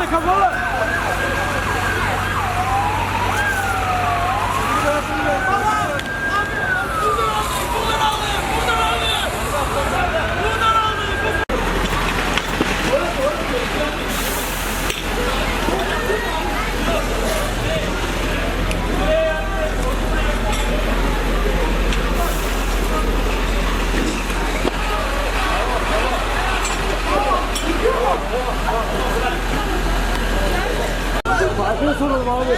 Kalle, come on! Alp'e soralım abi.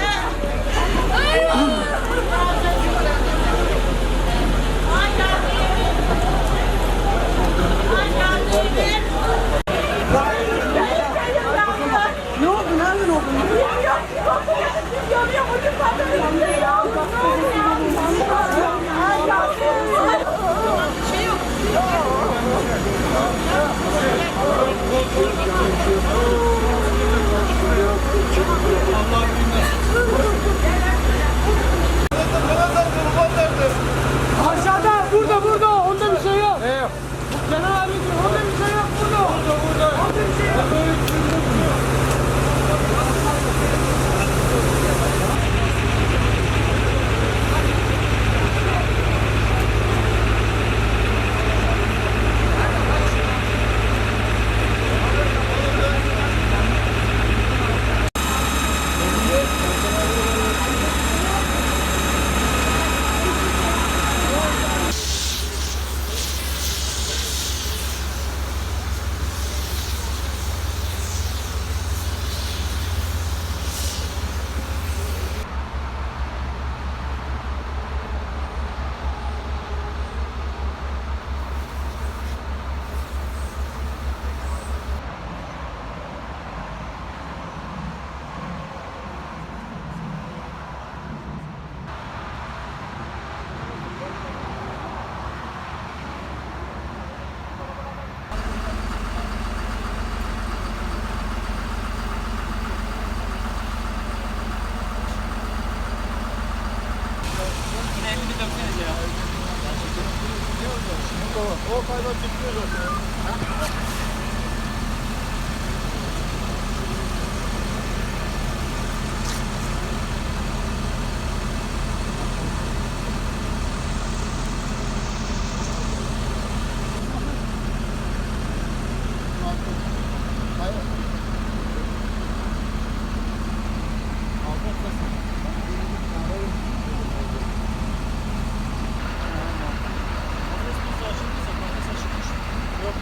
O kaydan çıkıyor zaten.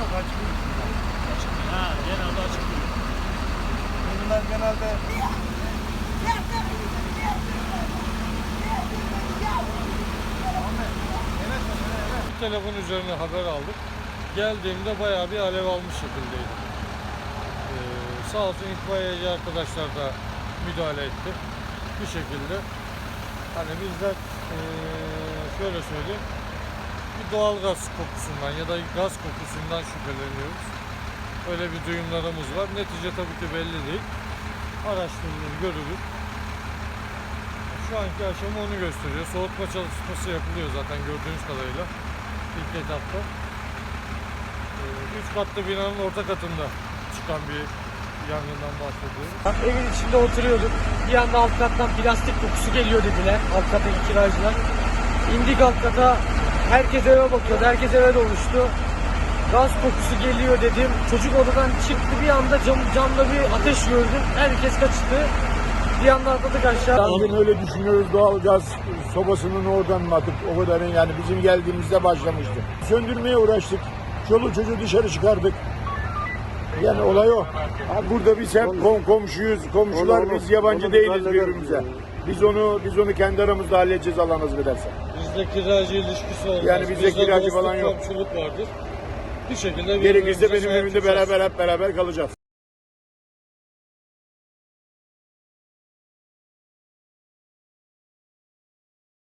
Yok yok açmıyor. Ha genelde açmıyor. Bunlar genelde Telefon üzerine haber aldık. Geldiğimde bayağı bir alev almış şekildeydi. Ee, sağ olsun itfaiyeci arkadaşlar da müdahale etti. Bir şekilde. Hani bizler ee, şöyle söyleyeyim. Bir doğal gaz kokusundan ya da gaz kokusundan şüpheleniyoruz. Öyle bir duyumlarımız var. Netice tabii ki belli değil. Araştırılır, görülür. Şu anki aşama onu gösteriyor. Soğutma çalışması yapılıyor zaten gördüğünüz kadarıyla. İlk etapta. Ee, Üç katlı binanın orta katında çıkan bir yangından bahsediyoruz. Evin içinde oturuyorduk. Bir anda alt kattan plastik kokusu geliyor dediler. Alt kattaki kiracılar. İndik alt kata. Herkes eve bakıyordu. Herkes eve dolmuştu. Gaz kokusu geliyor dedim. Çocuk odadan çıktı. Bir anda cam, camda bir ateş gördüm. Herkes kaçtı. Bir anda atladık aşağı. Yangın öyle düşünüyoruz doğal gaz sobasının oradan mı atıp o kadarın yani bizim geldiğimizde başlamıştı. Söndürmeye uğraştık. Çoluk çocuğu dışarı çıkardık. Yani olay o. Ha, burada biz hep kom komşuyuz. Komşular biz yabancı değiliz birbirimize. Biz onu biz onu kendi aramızda halledeceğiz Allah nasip Bizde kiracı ilişkisi olmaz. Yani bizde kiracı falan yok. Komşuluk vardır. Bir şekilde Gerekirse birbirimize benim evimde beraber hep beraber kalacağız.